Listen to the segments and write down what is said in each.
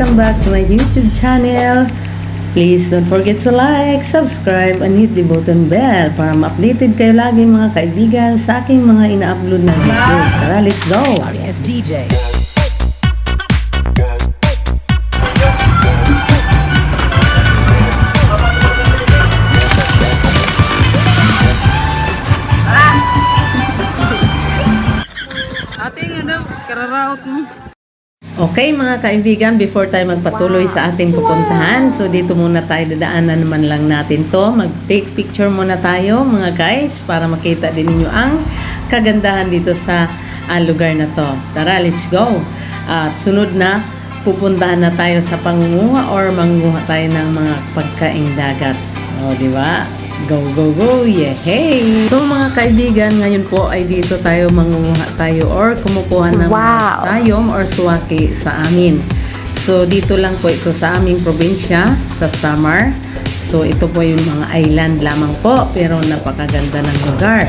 Welcome back to my YouTube channel. Please don't forget to like, subscribe, and hit the button bell para ma-updated kayo lagi mga kaibigan sa aking mga ina-upload na videos. Tara, let's go! Yes, DJ. Ating ano, kararaot mo. Okay mga kaibigan, before tayo magpatuloy sa ating pupuntahan, so dito muna tayo dadaanan naman lang natin to. Mag-take picture muna tayo mga guys para makita din ninyo ang kagandahan dito sa ah, lugar na to. Tara, let's go! At sunod na, pupuntahan na tayo sa pangunguha or manguha tayo ng mga pagkaing dagat. O, di ba? Go, go, go! Yeah, hey! So mga kaibigan, ngayon po ay dito tayo mangunguha tayo or kumukuha ng mga tayom or suwaki sa amin. So dito lang po ito sa aming probinsya, sa Samar. So ito po yung mga island lamang po, pero napakaganda ng lugar.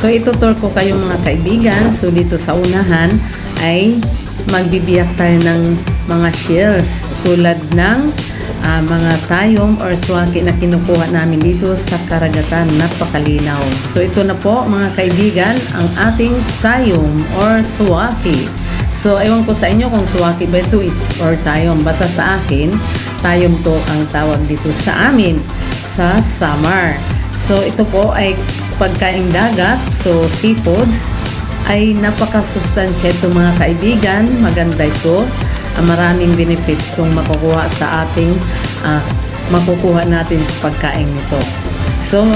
So itutur ko kayo mga kaibigan. So dito sa unahan ay magbibiyak tayo ng mga shells tulad ng ah, mga tayom or swaki na kinukuha namin dito sa karagatan. Napakalinaw. So ito na po mga kaibigan ang ating tayom or swaki. So, ewan ko sa inyo kung suwaki ba ito or tayom. Basta sa akin, tayom to ang tawag dito sa amin sa summer. So, ito po ay pagkaing dagat. So, seafoods ay napakasustansya ito mga kaibigan. Maganda ito. Ah, maraming benefits itong makukuha sa ating ah, makukuha natin sa pagkain nito. So,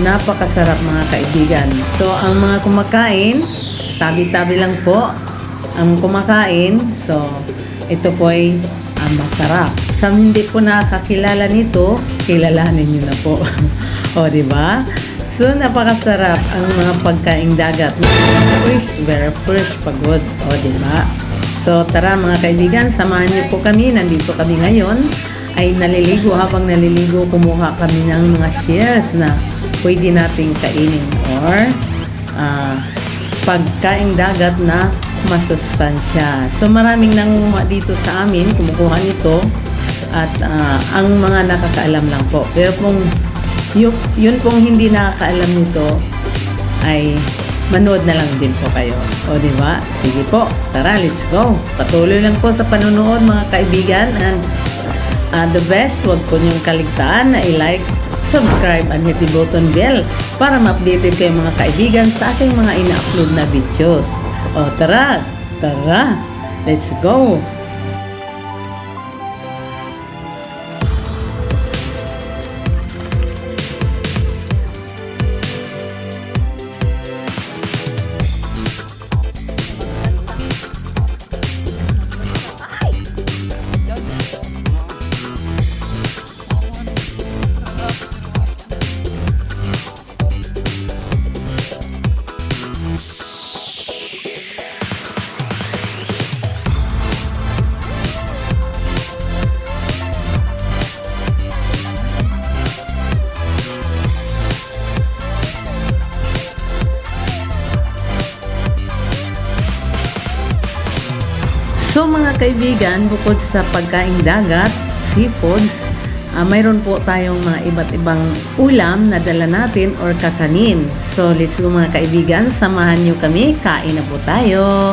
napakasarap mga kaibigan. So, ang mga kumakain, tabi-tabi lang po ang kumakain. So, ito po ay ah, masarap. Sa hindi po nakakilala nito, kilalanin nyo na po. o, di ba? So, napakasarap ang mga pagkaing dagat. Fresh, very fresh, pagod. O, di ba? So, tara mga kaibigan, samahan niyo po kami. Nandito kami ngayon ay naliligo. Habang naliligo, kumuha kami ng mga shares na pwede nating kainin or ah, pagkaing dagat na masustansya. So maraming nangunguha dito sa amin, kumukuha nito at ah, ang mga nakakaalam lang po. Pero kung yun, yun pong hindi nakakaalam nito ay manood na lang din po kayo. O di ba? Sige po, tara, let's go. Patuloy lang po sa panonood mga kaibigan and uh, the best, huwag po niyong kaligtaan na i-like, subscribe, and hit the button bell para ma-updated kayo mga kaibigan sa aking mga ina-upload na videos. O tara, tara, let's go. Kaibigan, bukod sa pagkain dagat, seafoods, ah, mayroon po tayong mga iba't ibang ulam na dala natin or kakanin. So let's go mga kaibigan, samahan nyo kami, kain na po tayo.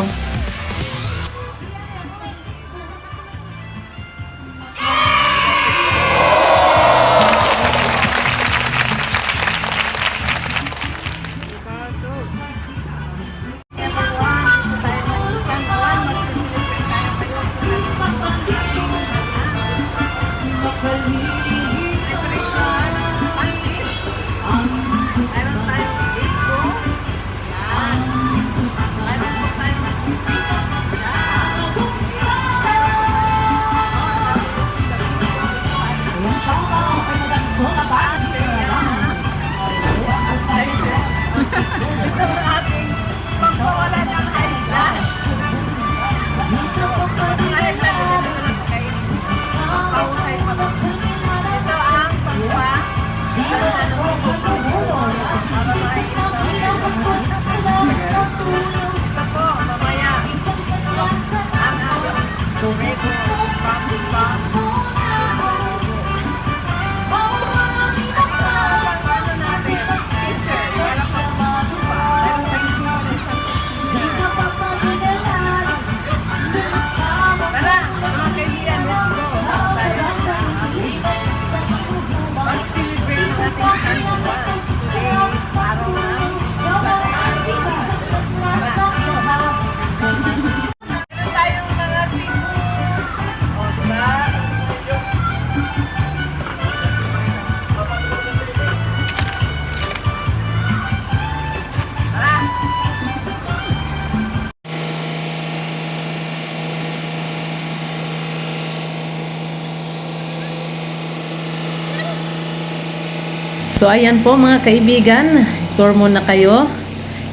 So ayan po mga kaibigan, tour muna kayo.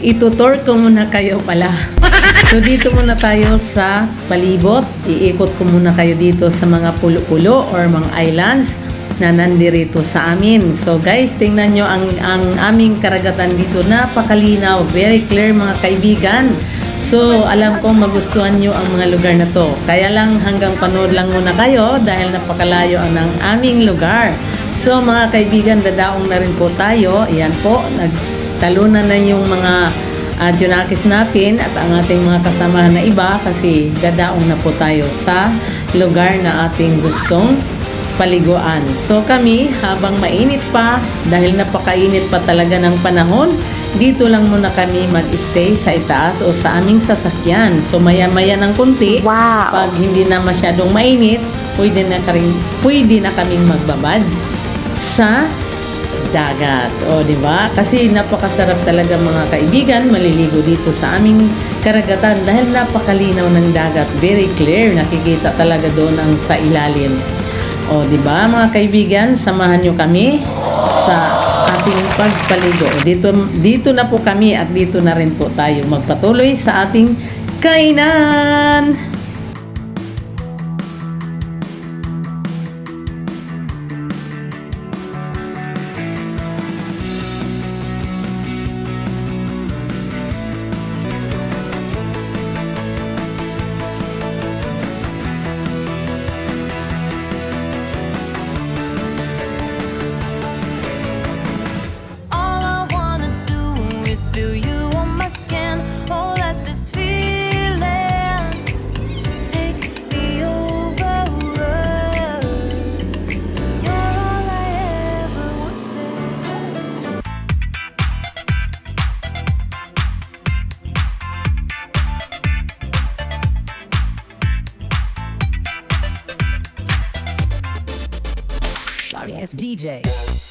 Itutour ko muna kayo pala. So dito muna tayo sa palibot. Iikot ko muna kayo dito sa mga pulo-pulo or mga islands na nandirito sa amin. So guys, tingnan nyo ang, ang aming karagatan dito. Napakalinaw, very clear mga kaibigan. So, alam ko magustuhan nyo ang mga lugar na to. Kaya lang hanggang panood lang muna kayo dahil napakalayo ang ng aming lugar. So, mga kaibigan, dadaong na rin po tayo. Ayan po, nagtalunan na yung mga uh, junakis natin at ang ating mga kasamahan na iba kasi dadaong na po tayo sa lugar na ating gustong paliguan. So kami, habang mainit pa, dahil napakainit pa talaga ng panahon, dito lang muna kami mag-stay sa itaas o sa aming sasakyan. So maya-maya ng kunti, Wow. pag hindi na masyadong mainit, pwede na, karing, pwede na kaming magbabad sa dagat. O, di ba? Kasi napakasarap talaga mga kaibigan maliligo dito sa aming karagatan dahil napakalinaw ng dagat. Very clear. Nakikita talaga doon ang sa ilalim. O, di ba mga kaibigan, samahan nyo kami sa ating pagpaligo. Dito, dito na po kami at dito na rin po tayo magpatuloy sa ating kainan. Sorry ass DJ.